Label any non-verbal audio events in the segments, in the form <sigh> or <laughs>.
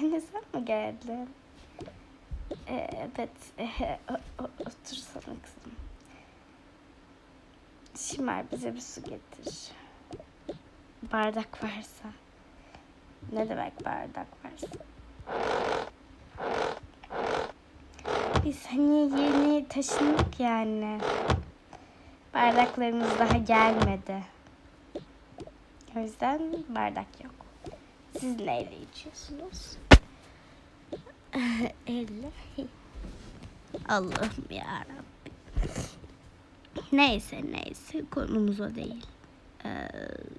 Anne sen mi geldin? Ee, evet. Ee, otursana kızım. Şimal bize bir su getir. Bardak varsa. Ne demek bardak varsa? Biz hani yeni taşındık yani. Bardaklarımız daha gelmedi. O yüzden bardak yok. Siz neyle içiyorsunuz? <laughs> Elle. Allah'ım ya Neyse neyse konumuz o değil. Ee,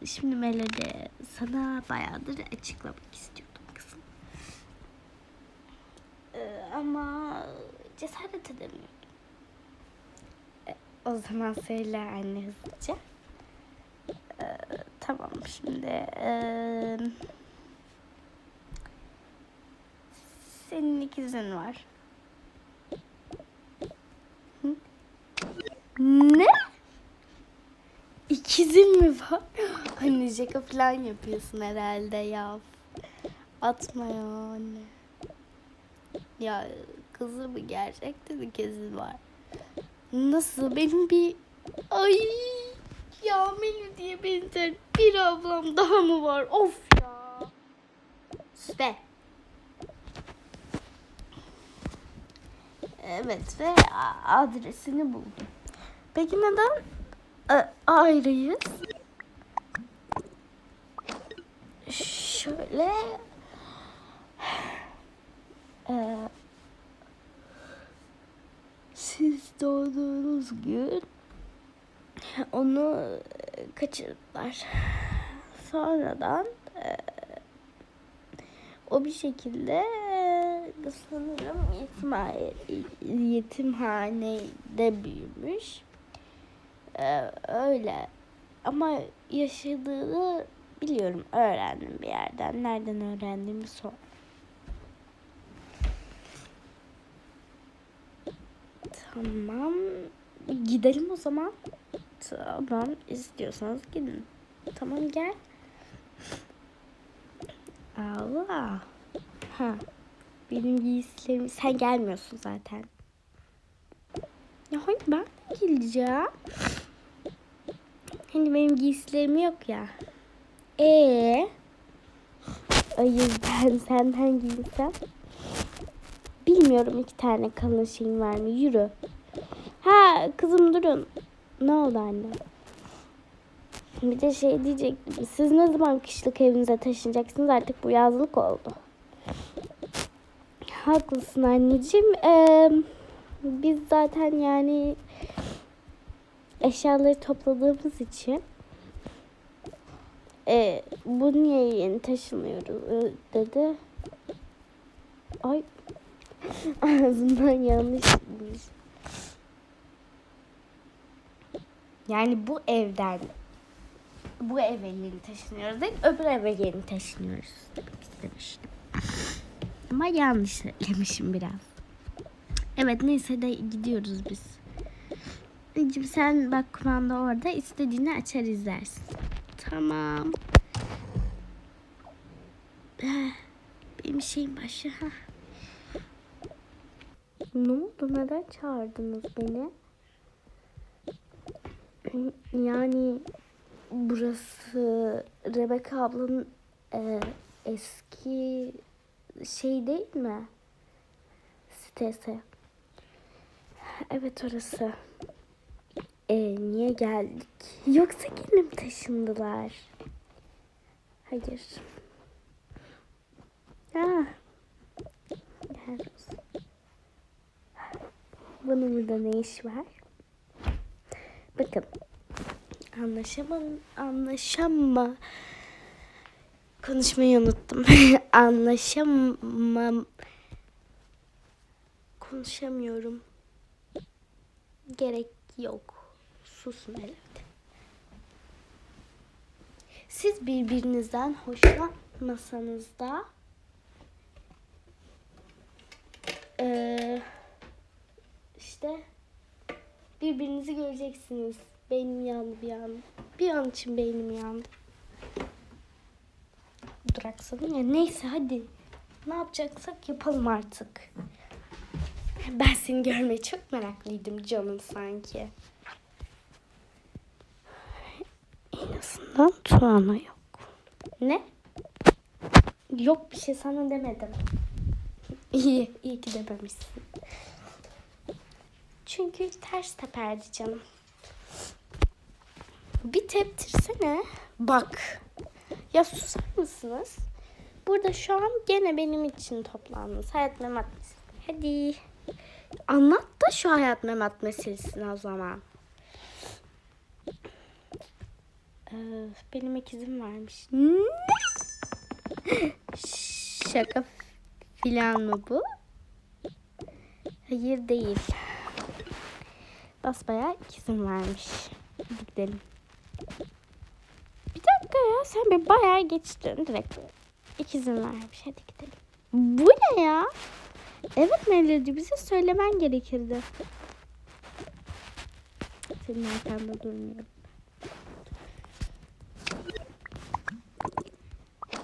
şimdi Melody sana bayağıdır açıklamak istiyordum kızım. Ee, ama cesaret edemiyordum. Ee, o zaman söyle anne hızlıca. Ee, tamam şimdi. ee, senin ikizin var. Hı? Ne? İkizin mi var? <gasps> Anne şaka falan yapıyorsun herhalde ya. Atma ya anne. Ya kızı mı gerçekten ikizi var. Nasıl? Benim bir... Ay ya Melih diye benzer bir ablam daha mı var? Of ya. Sus Evet ve adresini buldum. Peki neden e, ayrıyız? Şöyle e, siz doğduğunuz gün onu kaçırdılar. Sonradan e, o bir şekilde e, sanırım yetimhane, yetimhanede büyümüş. E, öyle. Ama yaşadığını biliyorum. Öğrendim bir yerden. Nereden öğrendiğimi sor. Tamam. Gidelim o zaman. Tamam. istiyorsanız gidin. Tamam gel. Allah. Ha. Benim giysilerim... Sen gelmiyorsun zaten. Ya hayır ben de geleceğim. Hani benim giysilerim yok ya. Ee. O yüzden senden giysem. Bilmiyorum iki tane kalın şeyim var mı? Yürü. Ha kızım durun. Ne oldu anne? Bir de şey diyecektim. Siz ne zaman kışlık evinize taşınacaksınız? Artık bu yazlık oldu. Haklısın anneciğim. Ee, biz zaten yani eşyaları topladığımız için e, bu niye yeni taşınıyoruz e, dedi. Ay <laughs> ağzımdan yanlış. Yani bu evden bu eve yeni taşınıyoruz değil, öbür eve yeni taşınıyoruz demek istemiştim. <laughs> Ama yanlış söylemişim biraz. Evet neyse de gidiyoruz biz. Anneciğim sen bak kumanda orada istediğini açar izlersin. Tamam. Eh, Benim şeyim başı. ha. Ne oldu? Neden çağırdınız beni? Yani burası Rebecca ablanın e, eski şey değil mi? Sitesi. Evet orası. E, niye geldik? Yoksa mi taşındılar? Hayır. Ha. Gel. Bunun burada ne iş var? Bakın. Anlaşamam, anlaşamma. Konuşmayı unuttum. <laughs> Anlaşamam. Konuşamıyorum. Gerek yok. Susun Melek. Siz birbirinizden hoşlanmasanız da eee, işte birbirinizi göreceksiniz. Beynim yandı bir an. Bir an için beynim yandı. Duraksadım ya. Neyse hadi. Ne yapacaksak yapalım artık. Ben seni görmeye çok meraklıydım canım sanki. En azından Tuana yok. Ne? Yok bir şey sana demedim. İyi, iyi ki dememişsin. Çünkü ters teperdi canım. Bir teptirsene. Bak. Ya susar mısınız? Burada şu an gene benim için toplandınız. Hayat memat. Hadi. Anlat da şu hayat memat meselesini o zaman. Benim ikizim varmış. Şaka filan mı bu? Hayır değil. Basbayağı ikizim varmış. Gidelim. Bir dakika ya sen bir bayağı geçtin direkt. İkizim varmış hadi gidelim. Bu ne ya? Evet Melody bize söylemen gerekirdi. Senin arkanda durmuyorum.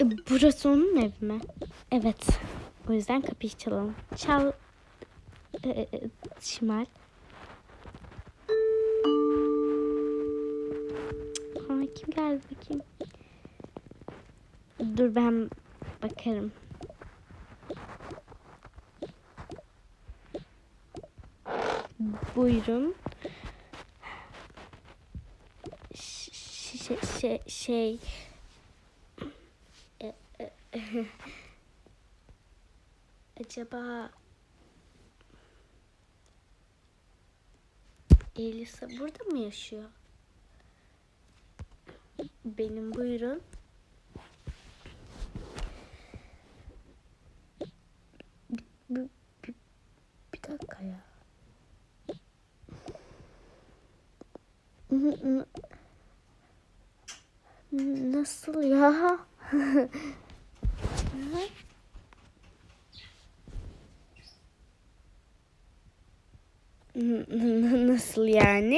E, Burası onun evi mi? Evet. O yüzden kapıyı çalalım. Çal. E, e, Şimal. Geldi bakayım? Dur ben bakarım. Buyurun. Şey, şey, şey. <laughs> Acaba Elisa burada mı yaşıyor? Benim buyurun. Bir, bir, bir dakika ya. N- n- Nasıl ya? Hı? N- n- Nasıl yani?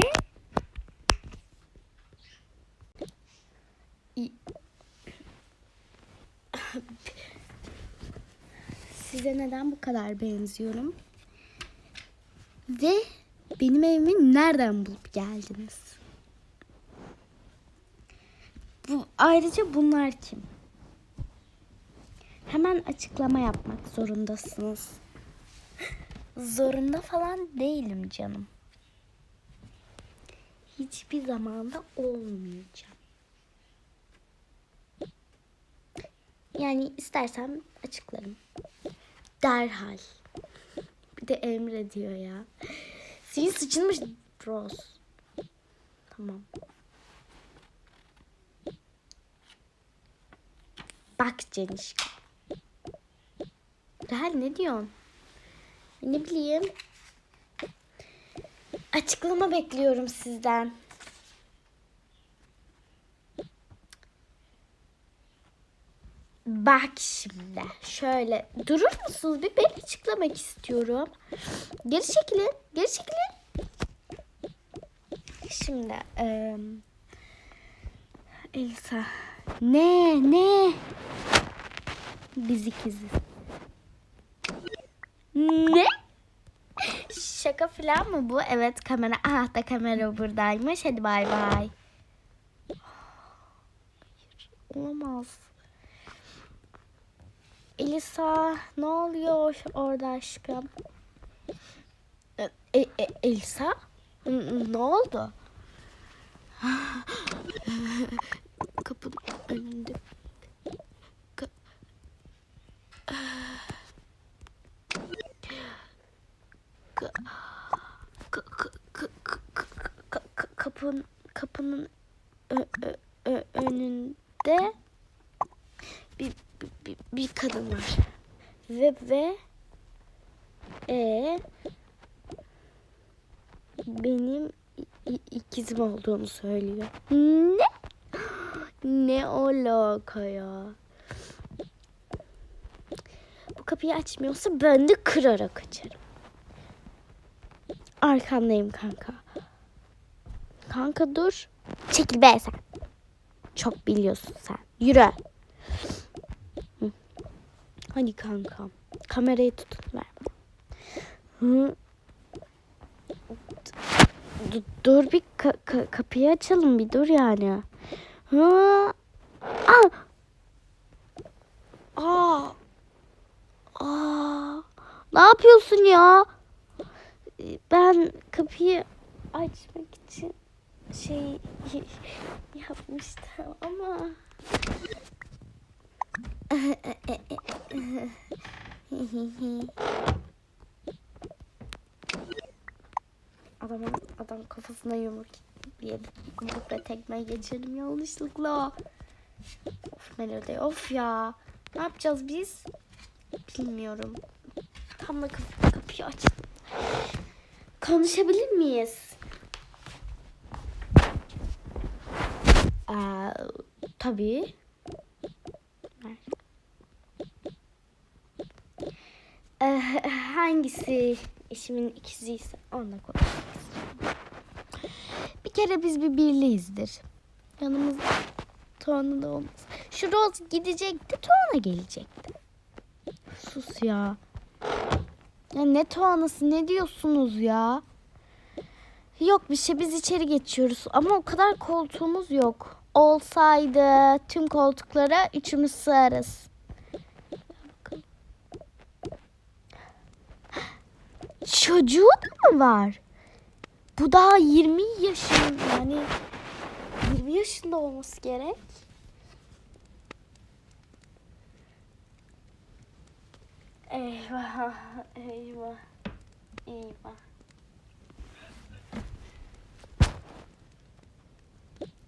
İ- Size neden bu kadar benziyorum? Ve benim evimi nereden bulup geldiniz? Bu, ayrıca bunlar kim? Hemen açıklama yapmak zorundasınız. <laughs> Zorunda falan değilim canım. Hiçbir zamanda olmayacağım. Yani istersem açıklarım. Derhal. Bir de Emre diyor ya. Senin sıçılmış Rose. Tamam. Bak Cenişka. Derhal ne diyorsun? Ne bileyim. Açıklama bekliyorum sizden. Bak şimdi şöyle durur musunuz? Bir ben açıklamak istiyorum. Geri çekilin. Geri çekilin. Şimdi eee Elsa. Ne ne? Biz ikiziz. Ne? Şaka falan mı bu? Evet kamera. Ah da kamera buradaymış. Hadi bay bay. Olamaz. Elisa ne oluyor orada aşkım? E, e, e Elisa ne oldu? <gasps> Kapının önünde. Ka ka ka ka ka kapın kapının önünde bir, kadın var ve ve e benim ikizim olduğunu söylüyor. Ne? Ne alaka ya? Bu kapıyı açmıyorsa ben de kırarak açarım. Arkandayım kanka. Kanka dur. Çekil be sen. Çok biliyorsun sen. Yürü. Hadi kankam. Kamerayı tutun ver bana. Hı. D- dur bir ka- ka- kapıyı açalım bir dur yani. Hı. Aa. Aa. Aa. Ne yapıyorsun ya? Ben kapıyı açmak için şey <laughs> yapmıştım ama <laughs> Adamın adam kafasına yumruk diye yumrukla tekme geçirdim yanlışlıkla. Of Melody of ya. Ne yapacağız biz? Bilmiyorum. Tam da kap- kapıyı aç. Konuşabilir miyiz? Aa, tabii. Ee, hangisi eşimin ikiziyse onunla konuşmak. Bir kere biz bir birliyizdir. Yanımızda Tuana da olmaz. Şu Rose gidecekti, Tuana gelecekti. Sus ya. Ya ne Tuana'sı ne diyorsunuz ya? Yok bir şey biz içeri geçiyoruz ama o kadar koltuğumuz yok. Olsaydı tüm koltuklara üçümüz sığarız. Çocuğu da mı var? Bu daha 20 yaşında yani 20 yaşında olması gerek. Eyvah, eyvah, eyvah.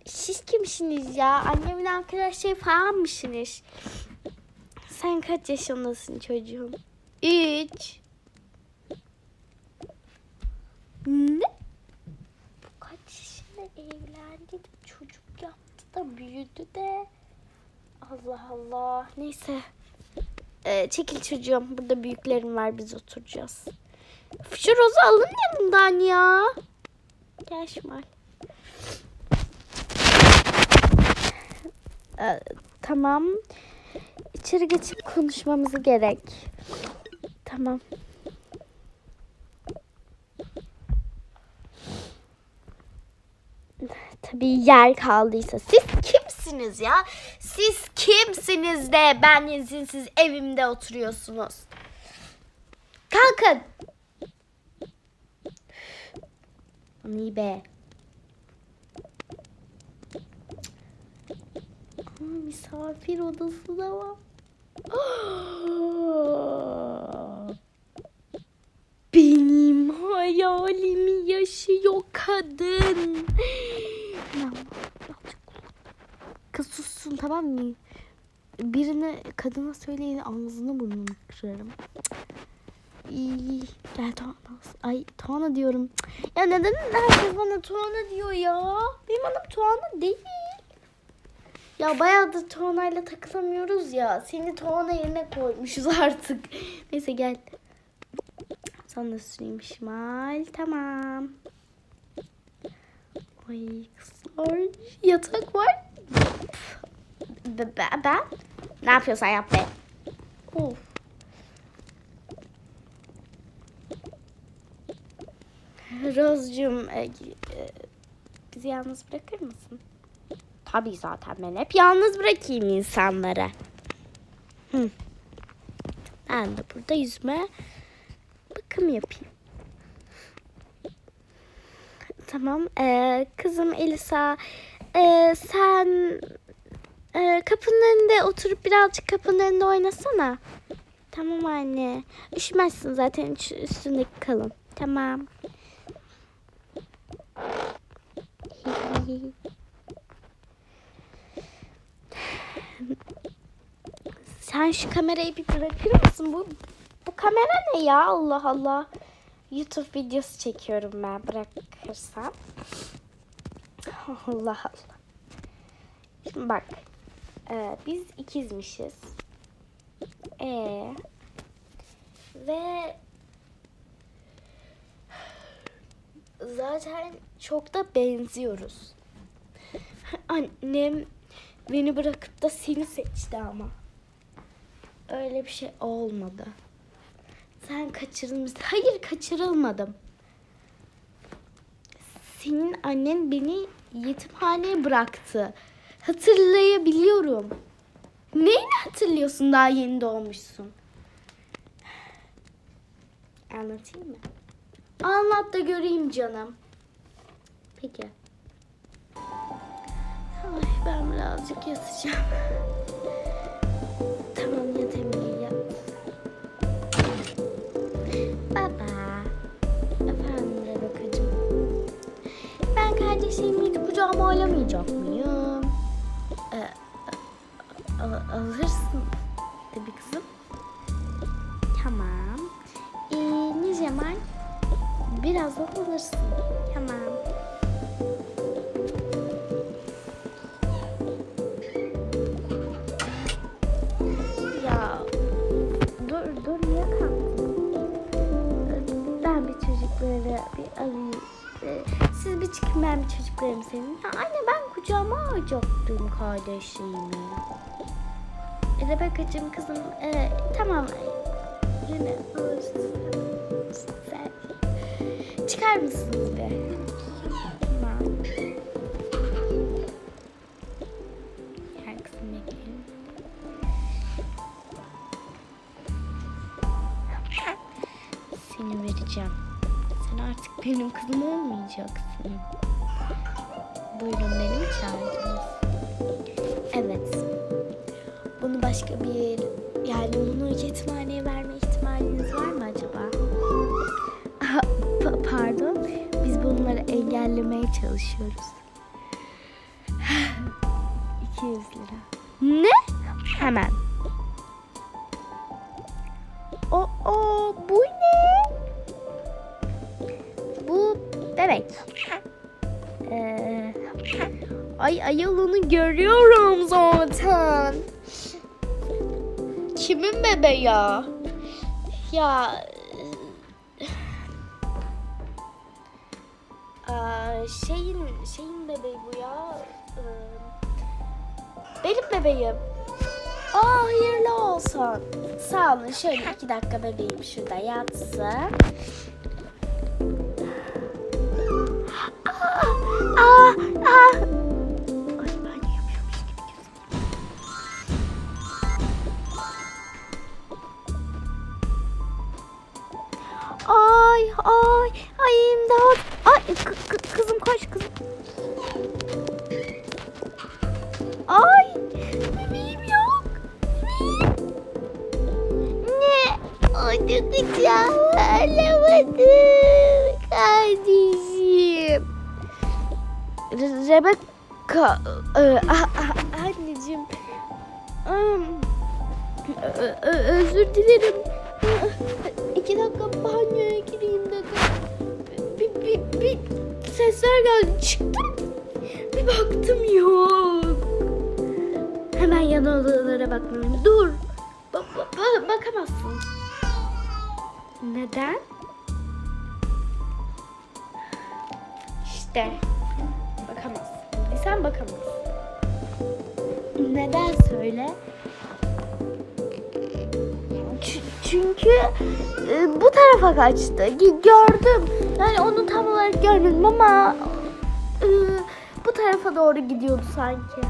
Siz kimsiniz ya? Annemin arkadaşları falan mısınız? Sen kaç yaşındasın çocuğum? Üç. Ne? Bu kaç yaşında evlendi de çocuk yaptı da büyüdü de. Allah Allah. Neyse. Ee, çekil çocuğum. Burada büyüklerim var biz oturacağız. Şu rozu alın yanından ya. Gel Şimal. Ee, tamam. İçeri geçip konuşmamız gerek. Tamam. Tabii yer kaldıysa. Siz kimsiniz ya? Siz kimsiniz de ben izinsiz evimde oturuyorsunuz? Kalkın. İyi be. Aa, misafir odası da var. <gasps> Benim hayalimi yaşıyor kadın. Ya, Kız sussun tamam mı? Birine kadına söyleyin ağzını burnunu kırarım. İyi. Gel Tuana. Ay Tuana diyorum. Ya neden herkes bana Tuana diyor ya? Benim adım Tuana değil. Ya bayağı da Tuana'yla takılamıyoruz ya. Seni Tuana yerine koymuşuz <laughs> artık. Neyse gel. Sana süreyim Şimal. Tamam. Ay kızlar. Yatak var. Be- be- ben? Ne yapıyorsan yap be. Of. Rozcuğum e, e, bizi yalnız bırakır mısın? Tabii zaten ben hep yalnız bırakayım insanları. Hı. Ben de burada yüzme bakım yapayım. Tamam. Ee, kızım Elisa ee, sen ee, kapının önünde oturup birazcık kapının önünde oynasana. Tamam anne. Üşümezsin zaten üstündeki kalın. Tamam. Sen şu kamerayı bir bırakır mısın? Bu bu kamera ne ya? Allah Allah. YouTube videosu çekiyorum ben bırakırsan. <laughs> Allah Allah. Şimdi bak. Ee, biz ikizmişiz. Ee, ve zaten çok da benziyoruz. <laughs> Annem beni bırakıp da seni seçti ama. öyle bir şey olmadı. Sen kaçırılmışsın. Hayır kaçırılmadım. Senin annen beni yetimhaneye bıraktı. Hatırlayabiliyorum. Neyini hatırlıyorsun daha yeni doğmuşsun? Anlatayım mı? Anlat da göreyim canım. Peki. Ay ben birazcık yatacağım. Gidip kucağıma alamayacak mıyım? Ee, al- alırsın tabii kızım. Tamam. Ee, ne zaman? Birazdan alırsın. Siz bir çıkın ben bir çocuklarımı seveyim. Ya anne ben kucağıma alacaktım kardeşliğimi. Rebeka'cığım kızım e, tamam. Yine. Çıkar mısınız be? Artık benim kızım olmayacaksın. Buyurun beni mi çağırdınız? Evet. Bunu başka bir yani bunu yetimhaneye verme ihtimaliniz var mı acaba? Pardon. Biz bunları engellemeye çalışıyoruz. 200 lira. Ne? Hemen. Bebeği ya? Ya Aa, şeyin şeyin bebeği bu ya. Benim bebeğim. Aa hayırlı olsun. Sağ olun. Şöyle iki dakika bebeğim şurada yatsın. Aa, aa, aa. Ay ay ay imdat. Ay kı- kı- kızım koş kızım. Ay bebeğim yok. Ne? O çok güzel. Alamadım kardeşim. Re- Rebecca. e, anneciğim. Ö- ö- özür dilerim. İki dakika banyoya gireyim dedim. Bir, bir, bir sesler geldi. Çıktım. Bir baktım yok. Hemen yan odalara bakmalıyım. Dur. Ba- ba- ba- bakamazsın. Neden? İşte. Bakamazsın. Sen bakamazsın. Neden söyle? Çünkü e, bu tarafa kaçtı. Gördüm. Yani onu tam olarak görmedim ama e, bu tarafa doğru gidiyordu sanki.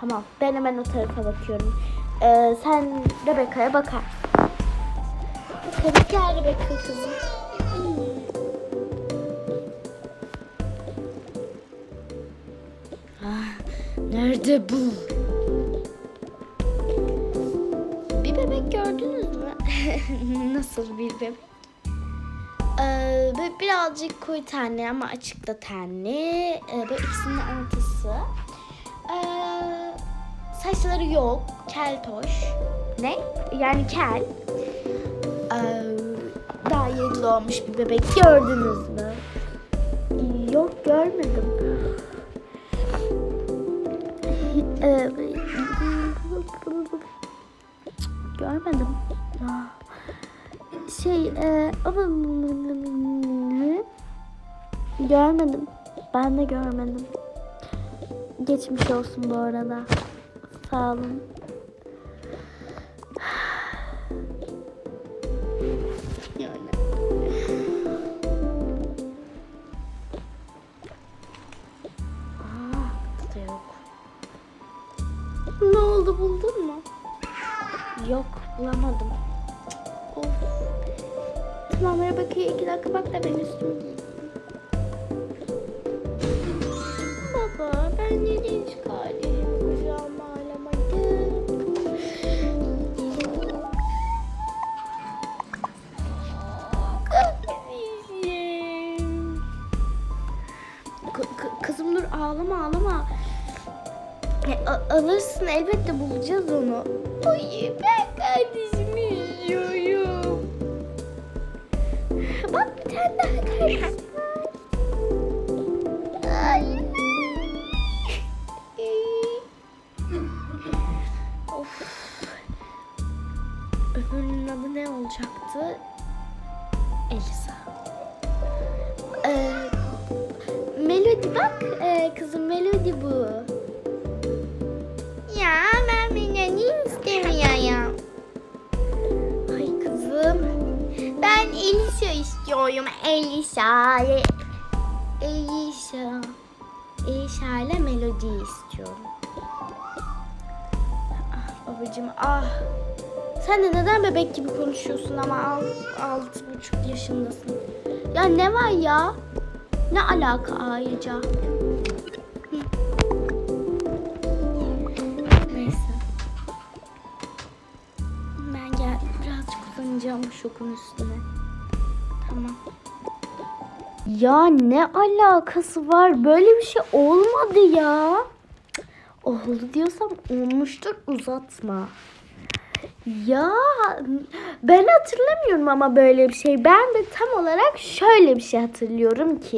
Tamam. Ben hemen o tarafa bakıyorum. E, sen Rebecca'ya bakar. Bakalım gel Rebecca kızım. Ah, nerede bu? Nasıl bir bebek? Ee, birazcık koyu tenli ama açıkta tenli. Ee, böyle ikisinin ortası. Ee, saçları yok. Keltoş. Ne? Yani kel. Ee, daha yeni doğmuş bir bebek gördünüz mü? Yok görmedim. Ee, görmedim. Ya. Şey, e, ama görmedim. Ben de görmedim. Geçmiş olsun bu arada. Sağ olun. Ay ben kardeşimi üzüyorum. Bak bir tane daha kardeşim var. Öbürünün adı ne olacaktı? Elsa. Ee, Melody bak ee, kızım Melody bu. İstemiyorum. Ay kızım. Ben Elisa istiyorum. Elisa. Elisa. Elisa ile Melody istiyorum. Ah babacığım ah. Sen de neden bebek gibi konuşuyorsun ama al, altı buçuk yaşındasın. Ya ne var ya? Ne alaka ayrıca? Uzanacağım bu şokun üstüne. Tamam. Ya ne alakası var? Böyle bir şey olmadı ya. Oldu diyorsam olmuştur uzatma. Ya ben hatırlamıyorum ama böyle bir şey. Ben de tam olarak şöyle bir şey hatırlıyorum ki.